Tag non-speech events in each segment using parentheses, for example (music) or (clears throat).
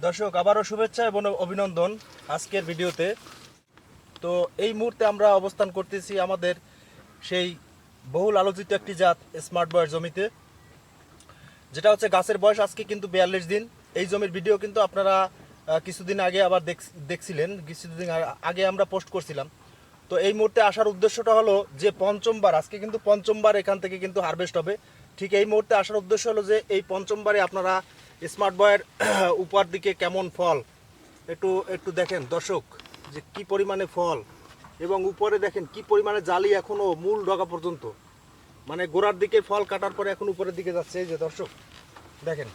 দর্শক, আবারও শুভেচ্ছা এবং অভিনন্দন আজকের ভিডিওতে। তো এই মুহূর্তে আমরা অবস্থান করতেছি আমাদের সেই বহুল আলোচিত একটি জাত স্মার্ট বয়ের জমিতে, যেটা হচ্ছে গাছের বয়স আজকে কিন্তু বিয়াল্লিশ দিন। এই জমির ভিডিও কিন্তু আপনারা কিছুদিন আগে আবার দেখ- দেখছিলেন, কিছুদিন আগে আমরা পোস্ট করছিলাম। তো এই মুহূর্তে আসার উদ্দেশ্যটা হলো যে পঞ্চমবার, আজকে কিন্তু পঞ্চমবার এখান থেকে কিন্তু হারভেস্ট হবে। ঠিক এই মুহূর্তে আসার উদ্দেশ্য হলো যে এই পঞ্চমবারে আপনারা স্মার্ট বয়ের (clears throat) উপর দিকে কেমন ফল? একটু একটু দেখেন দর্শক, যে কি পরিমাণে ফল এবং উপরে দেখেন কি পরিমাণে জালি এখনও মূল ডগা পর্যন্ত। মানে গোড়ার দিকে ফল কাটার পরে এখন উপরের দিকে যাচ্ছে এই যে দর্শক, দেখেন।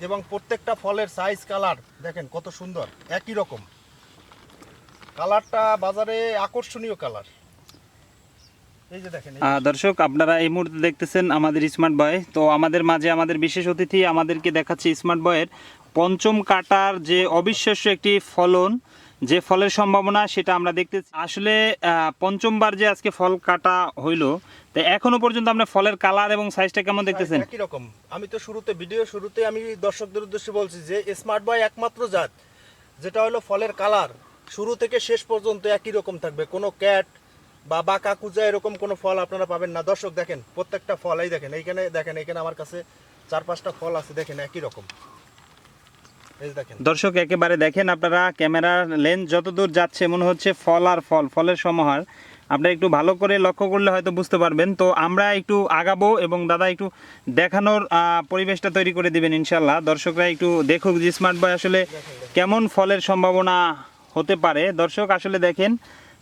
এবং প্রত্যেকটা ফলের সাইজ কালার দেখেন কত সুন্দর, একই রকম। কালারটা বাজারে আকর্ষণীয় কালার এই যে দেখেন এই- আহ, দর্শক আপনারা এই মুহূর্তে দেখতেছেন আমাদের স্মার্ট বয়। তো আমাদের মাঝে আমাদের বিশেষ অতিথি আমাদেরকে দেখাচ্ছে স্মার্ট বয়ের। পঞ্চম কাটার যে অবিশ্বাস্য একটি ফলন যে ফলের সম্ভাবনা সেটা আমরা দেখতে আসলে পঞ্চমবার যে আজকে ফল কাটা হইল তো এখনও পর্যন্ত আপনার ফলের কালার এবং সাইজটা কেমন দেখতেছেন? একই রকম। আমি তো শুরুতে ভিডিও শুরুতে আমি দর্শকদের উদ্দেশ্যে বলছি যে স্মার্ট বয় একমাত্র জাত যেটা হলো ফলের কালার। শুরু থেকে শেষ পর্যন্ত একই রকম থাকবে। কোনো ক্যাট বা বাঁকা কুজা এরকম কোনো ফল আপনারা পাবেন না। দর্শক দেখেন প্রত্যেকটা ফল এই দেখেন। এইখানে দেখেন এইখানে আমার কাছে চার পাঁচটা ফল আছে দেখেন একই রকম। দর্শক একেবারে দেখেন আপনারা ক্যামেরার লেন্স যতদূর যাচ্ছে মনে হচ্ছে ফল আর ফল ফলের সমাহার। আপনারা একটু ভালো করে লক্ষ্য করলে হয়তো বুঝতে পারবেন। তো আমরা একটু আগাবো এবং দাদা একটু দেখানোর পরিবেশটা তৈরি করে দিবেন ইনশাল্লাহ দর্শকরা একটু দেখুক যে স্মার্ট বয় আসলে কেমন ফলের সম্ভাবনা হতে পারে। দর্শক আসলে দেখেন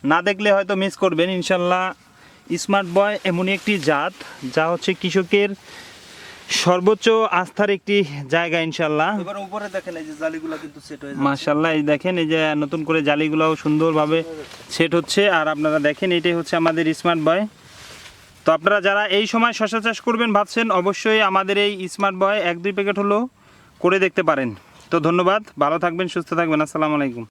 না দেখলে হয়তো মিস করবেন। ইনশাল্লাহ স্মার্ট বয় এমনই একটি জাত যা হচ্ছে কৃষকের সর্বোচ্চ আস্থার একটি জায়গা ইনশাল্লাহ। এবার উপরে দেখেন এই যে জালিগুলো কিন্তু সেট হয়ে মাশাল্লাহ এই দেখেন এই যে নতুন করে জালিগুলোও সুন্দরভাবে সেট হচ্ছে। আর আপনারা দেখেন এটাই হচ্ছে আমাদের স্মার্ট বয় তো আপনারা যারা এই সময় শশা চাষ করবেন ভাবছেন অবশ্যই আমাদের এই স্মার্ট বয় এক দুই প্যাকেট হলেও করে দেখতে পারেন। তো ধন্যবাদ ভালো থাকবেন সুস্থ থাকবেন। আসসালামু আলাইকুম।